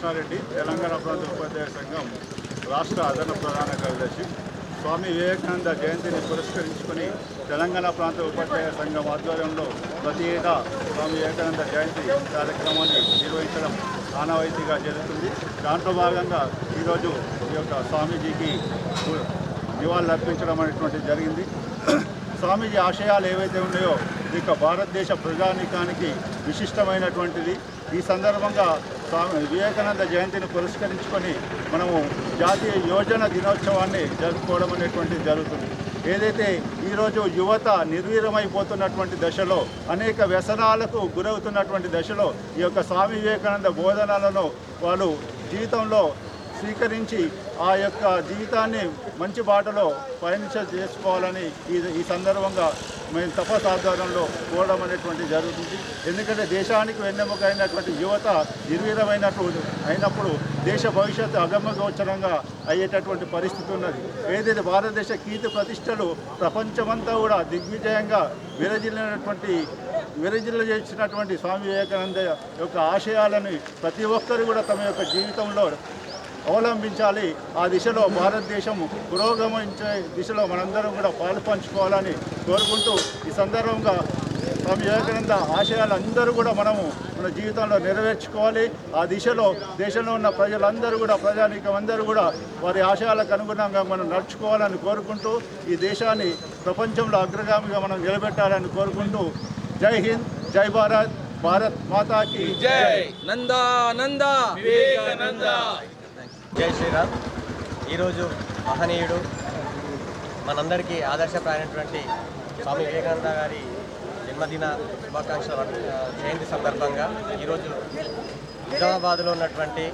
కృష్ణారెడ్డి తెలంగాణ ప్రాంత ఉపాధ్యాయ సంఘం రాష్ట్ర అదన ప్రధాన కార్యదర్శి స్వామి వివేకానంద జయంతిని పురస్కరించుకొని తెలంగాణ ప్రాంత ఉపాధ్యాయ సంఘం ఆధ్వర్యంలో ప్రతి ఏటా స్వామి వివేకానంద జయంతి కార్యక్రమాన్ని నిర్వహించడం ఆనవాయితీగా జరుగుతుంది. దాంట్లో భాగంగా ఈరోజు ఈ యొక్క స్వామీజీకి నివాళులు అర్పించడం అనేటువంటిది జరిగింది. స్వామీజీ ఆశయాలు ఏవైతే ఉన్నాయో ఇది యొక్క భారతదేశ ప్రజానీకానికి విశిష్టమైనటువంటిది. ఈ సందర్భంగా స్వామి వివేకానంద జయంతిని పురస్కరించుకొని మనము జాతీయ యోజన దినోత్సవాన్ని జరుపుకోవడం అనేటువంటిది జరుగుతుంది. ఏదైతే ఈరోజు యువత నిర్వీరమైపోతున్నటువంటి దశలో అనేక వ్యసనాలకు గురవుతున్నటువంటి దశలో ఈ యొక్క స్వామి వివేకానంద బోధనలను వాళ్ళు జీవితంలో స్వీకరించి ఆ యొక్క జీవితాన్ని మంచి బాటలో పయనించ చేసుకోవాలని ఈ ఈ సందర్భంగా మేము తపస్ ఆధ్వర్యంలో కోవడం అనేటువంటి జరుగుతుంది. ఎందుకంటే దేశానికి వెన్నెముక అయినటువంటి యువత నిర్వీరమైనటువంటి అయినప్పుడు దేశ భవిష్యత్తు అగమగోచరంగా అయ్యేటటువంటి పరిస్థితి ఉన్నది. ఏదైతే భారతదేశ కీర్తి ప్రతిష్టలు ప్రపంచమంతా కూడా దిగ్విజయంగా విరజిల్లినటువంటి విరజిల్ల చేసినటువంటి స్వామి వివేకానంద యొక్క ఆశయాలని ప్రతి ఒక్కరు కూడా తమ యొక్క జీవితంలో అవలంబించాలి. ఆ దిశలో భారతదేశం పురోగమించే దిశలో మనందరం కూడా పాలు పంచుకోవాలని కోరుకుంటూ ఈ సందర్భంగా స్వామి వివేకానంద ఆశయాలు అందరూ కూడా మనము మన జీవితంలో నెరవేర్చుకోవాలి. ఆ దిశలో దేశంలో ఉన్న ప్రజలందరూ కూడా ప్రజానీకం అందరూ కూడా వారి ఆశయాలకు అనుగుణంగా మనం నడుచుకోవాలని కోరుకుంటూ ఈ దేశాన్ని ప్రపంచంలో అగ్రగామిగా మనం నిలబెట్టాలని కోరుకుంటూ జై హింద్ జై భారత్ భారత్ మాతాకి జై. నందా నందా వివేకానంద. జై శ్రీరామ్. ఈరోజు మహనీయుడు మనందరికీ ఆదర్శప్రాయమైనటువంటి స్వామి వివేకానంద గారి జన్మదిన శుభాకాంక్షల జయంతి సందర్భంగా ఈరోజు నిజామాబాద్లో ఉన్నటువంటి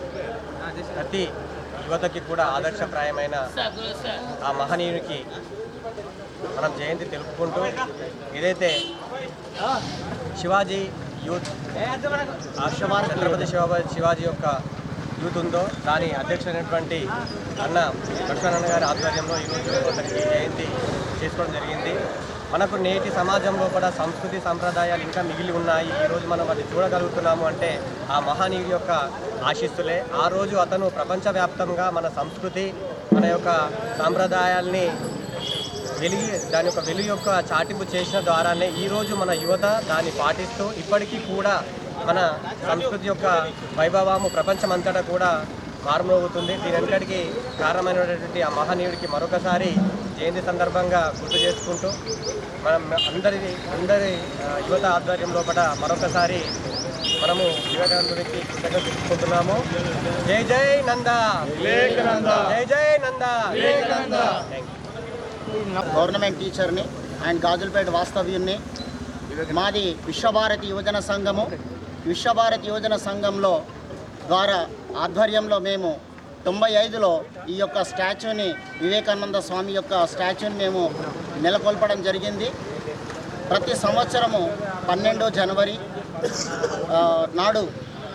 ప్రతి యువతకి కూడా ఆదర్శప్రాయమైన ఆ మహనీయునికి మనం జయంతి తెలుపుకుంటూ ఏదైతే శివాజీ యూత్ ఛత్రపతి శివాజీ శివాజీ యొక్క యూత్ ఉందో దాని అధ్యక్షుడైనటువంటి అన్న లక్ష్మణన్న గారి ఆధ్వర్యంలో ఈరోజు అతనికి జయంతి చేసుకోవడం జరిగింది. మనకు నేటి సమాజంలో కూడా సంస్కృతి సంప్రదాయాలు ఇంకా మిగిలి ఉన్నాయి. ఈరోజు మనం అది చూడగలుగుతున్నాము అంటే ఆ మహానీయుడి యొక్క ఆశిస్సులే. ఆ రోజు అతను ప్రపంచవ్యాప్తంగా మన సంస్కృతి మన యొక్క సాంప్రదాయాల్ని వెలిగి దాని యొక్క వెలుగు యొక్క చాటింపు చేసిన ద్వారానే ఈరోజు మన యువత దాన్ని పాటిస్తూ ఇప్పటికీ కూడా మన సంస్కృతి యొక్క వైభవము ప్రపంచమంతటా కూడా మారుమోగుతుంది దీని వెనకడికి కారణమైనటువంటి ఆ మహనీయుడికి మరొకసారి జయంతి సందర్భంగా గుర్తు చేసుకుంటూ మనం అందరి అందరి యువత ఆధ్వర్యం లోపల మరొకసారి మనము వివేకానంద గురించి కృతజ్ఞత తెలుసుకుంటున్నాము జై జై నంద! వివేకానంద. జై జై నంద! గవర్నమెంట్ టీచర్ని అండ్ గాజులపేట వాస్తవ్యుణ్ణి. మాది విశ్వభారతి యువజన సంఘము. విశ్వభారతి యువజన సంఘంలో ద్వారా ఆధ్వర్యంలో మేము తొంభై ఐదులో ఈ యొక్క స్టాచ్యూని వివేకానంద స్వామి యొక్క స్టాచ్యూని మేము నెలకొల్పడం జరిగింది. ప్రతి సంవత్సరము పన్నెండో జనవరి నాడు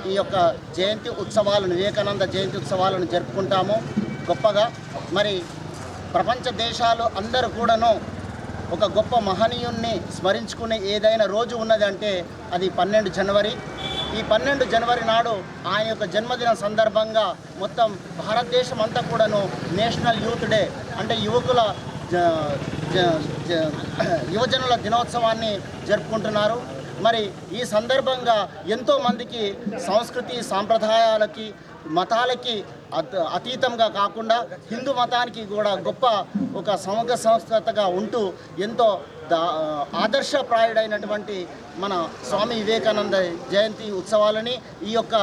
ఈ యొక్క జయంతి ఉత్సవాలను వివేకానంద జయంతి ఉత్సవాలను జరుపుకుంటాము గొప్పగా. మరి ప్రపంచ దేశాలు అందరూ కూడాను ఒక గొప్ప మహనీయుణ్ణి స్మరించుకునే ఏదైనా రోజు ఉన్నదంటే అది పన్నెండు జనవరి. ఈ పన్నెండు జనవరి నాడు ఆయన యొక్క జన్మదిన సందర్భంగా మొత్తం భారతదేశం అంతా కూడాను నేషనల్ యూత్ డే అంటే యువకుల జ- యువజనుల దినోత్సవాన్ని జరుపుకుంటున్నారు. మరి ఈ సందర్భంగా ఎంతోమందికి సంస్కృతి సాంప్రదాయాలకి మతాలకి అతీతంగా కాకుండా హిందూ మతానికి కూడా గొప్ప ఒక సమగ్ర సంస్కృతగా ఉంటూ ఎంతో ఆదర్శప్రాయుడైనటువంటి మన స్వామి వివేకానంద జయంతి ఉత్సవాలని ఈ యొక్క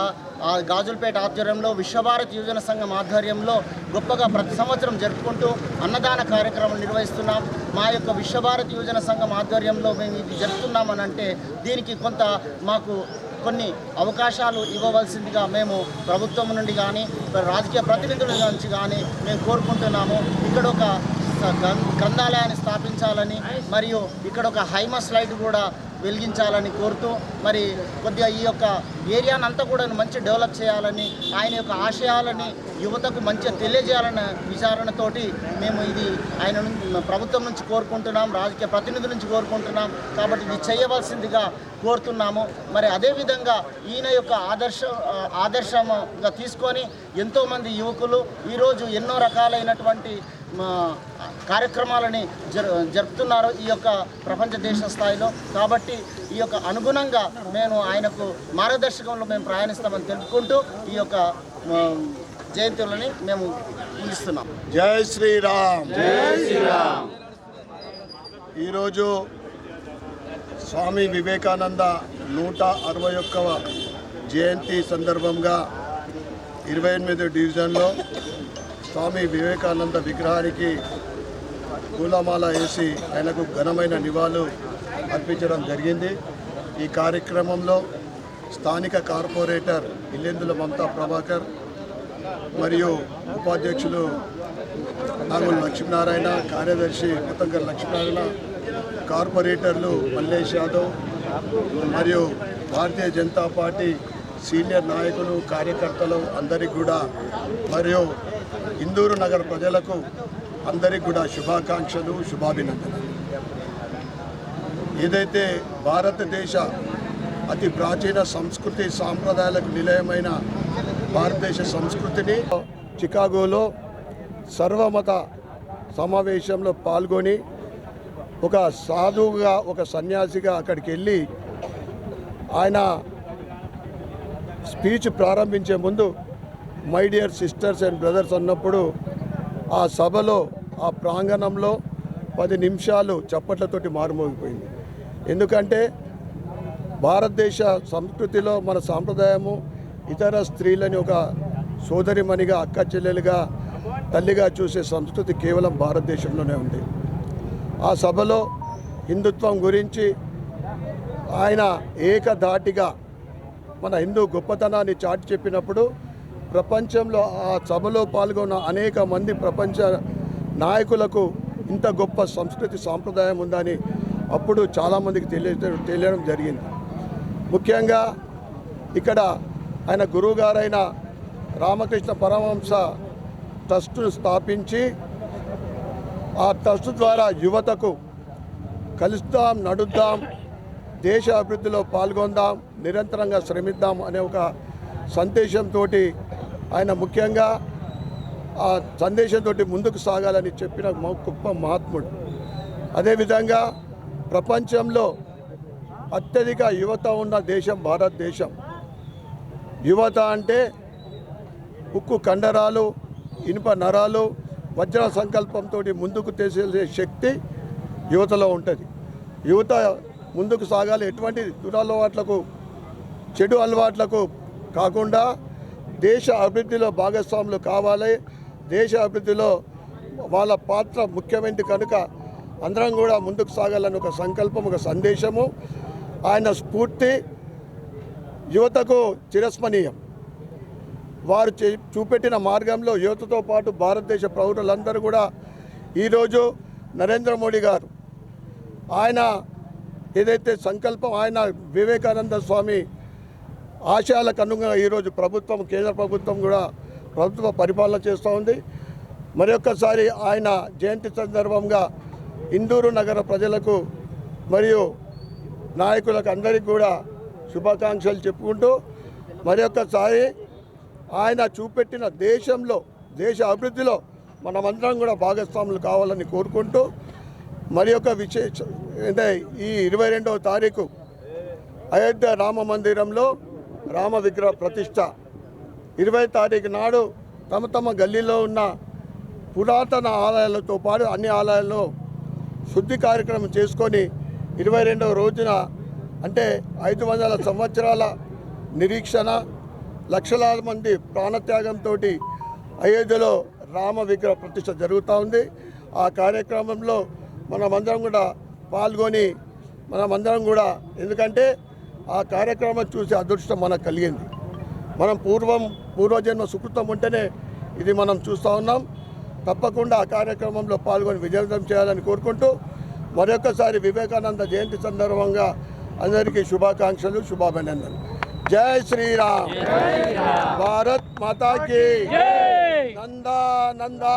గాజులపేట ఆధ్వర్యంలో విశ్వభారతి యువజన సంఘం ఆధ్వర్యంలో గొప్పగా ప్రతి సంవత్సరం జరుపుకుంటూ అన్నదాన కార్యక్రమం నిర్వహిస్తున్నాం. మా యొక్క విశ్వభారతి యువజన సంఘం ఆధ్వర్యంలో మేము ఇది జరుపుతున్నామని అంటే దీనికి కొంత మాకు కొన్ని అవకాశాలు ఇవ్వవలసిందిగా మేము ప్రభుత్వం నుండి కానీ రాజకీయ ప్రతినిధుల నుంచి కానీ మేము కోరుకుంటున్నాము. ఇక్కడ ఒక గ్రం- గ్రంథాలయాన్ని స్థాపించాలని మరియు ఇక్కడ ఒక హైమస్ లైట్ కూడా వెలిగించాలని కోరుతూ మరి కొద్దిగా ఈ యొక్క ఏరియాని అంతా కూడా మంచి డెవలప్ చేయాలని ఆయన యొక్క ఆశయాలని యువతకు మంచిగా తెలియజేయాలన్న విచారణతోటి మేము ఇది ఆయన నుంచి ప్రభుత్వం నుంచి కోరుకుంటున్నాం రాజకీయ ప్రతినిధుల నుంచి కోరుకుంటున్నాం. కాబట్టి ఇది చేయవలసిందిగా కోరుతున్నాము. మరి అదేవిధంగా ఈయన యొక్క ఆదర్శ ఆదర్శంగా తీసుకొని ఎంతోమంది యువకులు ఈరోజు ఎన్నో రకాలైనటువంటి కార్యక్రమాలని జరు జరుపుతున్నారు ఈ యొక్క ప్రపంచ దేశ స్థాయిలో. కాబట్టి ఈ యొక్క అనుగుణంగా మేము ఆయనకు మార్గదర్శకంలో మేము ప్రయాణిస్తామని తెలుపుకుంటూ ఈ యొక్క జయంతులని మేము ముగిస్తున్నాం. జై శ్రీరామ్. జై శ్రీరామ్. ఈరోజు స్వామి వివేకానంద నూట అరవై ఒక్కవ జయంతి సందర్భంగా ఇరవై ఎనిమిది డివిజన్లో స్వామి వివేకానంద విగ్రహానికి పూలమాల వేసి ఆయనకు ఘనమైన నివాళులు అర్పించడం జరిగింది. ఈ కార్యక్రమంలో స్థానిక కార్పొరేటర్ ఇల్లెందుల మమతా ప్రభాకర్ మరియు ఉపాధ్యక్షులు నాగుల లక్ష్మీనారాయణ కార్యదర్శి కొత్తగర్ లక్ష్మీనారాయణ కార్పొరేటర్లు మల్లేష్ యాదవ్ మరియు భారతీయ జనతా పార్టీ సీనియర్ నాయకులు కార్యకర్తలు అందరికీ కూడా మరియు ఇందూరు నగర ప్రజలకు అందరికీ కూడా శుభాకాంక్షలు శుభాభినందనలు. ఏదైతే భారతదేశ అతి ప్రాచీన సంస్కృతి సాంప్రదాయాలకు నిలయమైన భారతదేశ సంస్కృతిని చికాగోలో సర్వమత సమావేశంలో పాల్గొని ఒక సాధువుగా ఒక సన్యాసిగా అక్కడికి వెళ్ళి ఆయన స్పీచ్ ప్రారంభించే ముందు my dear sisters and brothers అన్నప్పుడు ఆ సభలో ఆ ప్రాంగణంలో పది నిమిషాలు చప్పట్లతోటి మారుమోగిపోయింది. ఎందుకంటే భారతదేశ సంస్కృతిలో మన సాంప్రదాయము ఇతర స్త్రీలని ఒక సోదరిమణిగా అక్క చెల్లెలుగా తల్లిగా చూసే సంస్కృతి కేవలం భారతదేశంలోనే ఉంది. ఆ సభలో హిందుత్వం గురించి ఆయన ఏకధాటిగా మన హిందూ గొప్పతనాన్ని చాటి చెప్పినప్పుడు ప్రపంచంలో ఆ సభలో పాల్గొన్న అనేక మంది ప్రపంచ నాయకులకు ఇంత గొప్ప సంస్కృతి సాంప్రదాయం ఉందని అప్పుడు చాలామందికి తెలియ తెలియడం జరిగింది. ముఖ్యంగా ఇక్కడ ఆయన గురువుగారైన రామకృష్ణ పరమహంస ట్రస్టును స్థాపించి ఆ ట్రస్ట్ ద్వారా యువతకు కలుస్తాం నడుద్దాం దేశ అభివృద్ధిలో పాల్గొందాం నిరంతరంగా శ్రమిద్దాం అనే ఒక సందేశంతో ఆయన ముఖ్యంగా ఆ సందేశంతో ముందుకు సాగాలని చెప్పిన మ- గొప్ప మహాత్ముడు. అదేవిధంగా ప్రపంచంలో అత్యధిక యువత ఉన్న దేశం భారతదేశం. యువత అంటే ఉక్కు కండరాలు ఇనుప నరాలు వజ్ర సంకల్పంతో ముందుకు తీసే శక్తి యువతలో ఉంటుంది. యువత ముందుకు సాగాలి. ఎటువంటి దురలవాట్లకు చెడు అలవాట్లకు కాకుండా దేశ అభివృద్ధిలో భాగస్వాములు కావాలి. దేశ అభివృద్ధిలో వాళ్ళ పాత్ర ముఖ్యమైనది కనుక అందరం కూడా ముందుకు సాగాలని ఒక సంకల్పం ఒక సందేశము. ఆయన స్ఫూర్తి యువతకు చిరస్మనీయం వారు చే- చూపెట్టిన మార్గంలో యువతతో పాటు భారతదేశ పౌరులందరూ కూడా ఈరోజు నరేంద్ర మోడీ గారు ఆయన ఏదైతే సంకల్పం ఆయన వివేకానంద స్వామి ఆశయాలకు అనుగుణంగా ఈరోజు ప్రభుత్వం కేంద్ర ప్రభుత్వం కూడా ప్రభుత్వ పరిపాలన చేస్తూ ఉంది. మరొకసారి ఆయన జయంతి సందర్భంగా ఇందూరు నగర ప్రజలకు మరియు నాయకులకు అందరికీ కూడా శుభాకాంక్షలు చెప్పుకుంటూ మరొకసారి ఆయన చూపెట్టిన దేశంలో దేశ అభివృద్ధిలో మనమందరం కూడా భాగస్వాములు కావాలని కోరుకుంటూ మరి యొక్క విశేష అంటే ఈ ఇరవై రెండవ తారీఖు అయోధ్య రామ మందిరంలో రామ విగ్రహ ప్రతిష్ట. ఇరవై తారీఖు నాడు తమ తమ గల్లీలో ఉన్న పురాతన ఆలయాలతో పాటు అన్ని ఆలయాల్లో శుద్ధి కార్యక్రమం చేసుకొని ఇరవై రెండవ రోజున అంటే ఐదు వందల సంవత్సరాల నిరీక్షణ లక్షలాది మంది ప్రాణత్యాగంతో అయోధ్యలో రామ విగ్రహ ప్రతిష్ట జరుగుతూ ఉంది. ఆ కార్యక్రమంలో మనమందరం కూడా పాల్గొని మనమందరం కూడా ఎందుకంటే ఆ కార్యక్రమం చూసే అదృష్టం మనకు కలిగింది. మనం పూర్వం పూర్వజన్మ సుకృతం ఉంటేనే ఇది మనం చూస్తూ ఉన్నాం. తప్పకుండా ఆ కార్యక్రమంలో పాల్గొని విజయవంతం చేయాలని కోరుకుంటూ మరొకసారి వివేకానంద జయంతి సందర్భంగా అందరికీ శుభాకాంక్షలు శుభాభినందనలు. జై శ్రీరామ్. భారత్ మాతా की నందా నందా